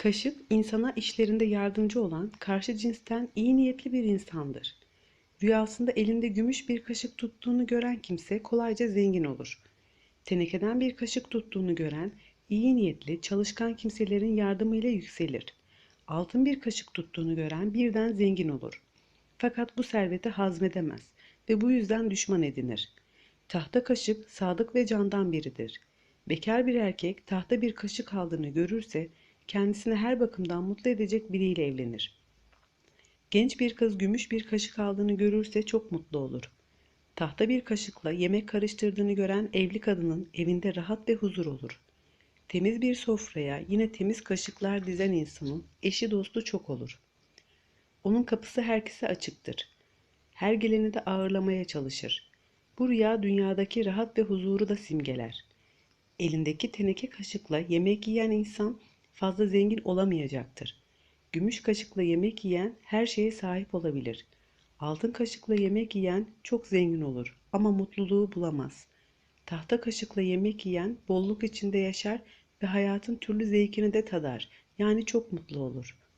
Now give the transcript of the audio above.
Kaşık, insana işlerinde yardımcı olan karşı cinsten iyi niyetli bir insandır. Rüyasında elinde gümüş bir kaşık tuttuğunu gören kimse kolayca zengin olur. Tenekeden bir kaşık tuttuğunu gören iyi niyetli, çalışkan kimselerin yardımıyla yükselir. Altın bir kaşık tuttuğunu gören birden zengin olur. Fakat bu serveti hazmedemez ve bu yüzden düşman edinir. Tahta kaşık sadık ve candan biridir. Bekar bir erkek tahta bir kaşık aldığını görürse kendisini her bakımdan mutlu edecek biriyle evlenir. Genç bir kız gümüş bir kaşık aldığını görürse çok mutlu olur. Tahta bir kaşıkla yemek karıştırdığını gören evli kadının evinde rahat ve huzur olur. Temiz bir sofraya yine temiz kaşıklar dizen insanın eşi dostu çok olur. Onun kapısı herkese açıktır. Her geleni de ağırlamaya çalışır. Bu rüya dünyadaki rahat ve huzuru da simgeler. Elindeki teneke kaşıkla yemek yiyen insan fazla zengin olamayacaktır. Gümüş kaşıkla yemek yiyen her şeye sahip olabilir. Altın kaşıkla yemek yiyen çok zengin olur ama mutluluğu bulamaz. Tahta kaşıkla yemek yiyen bolluk içinde yaşar ve hayatın türlü zevkini de tadar. Yani çok mutlu olur.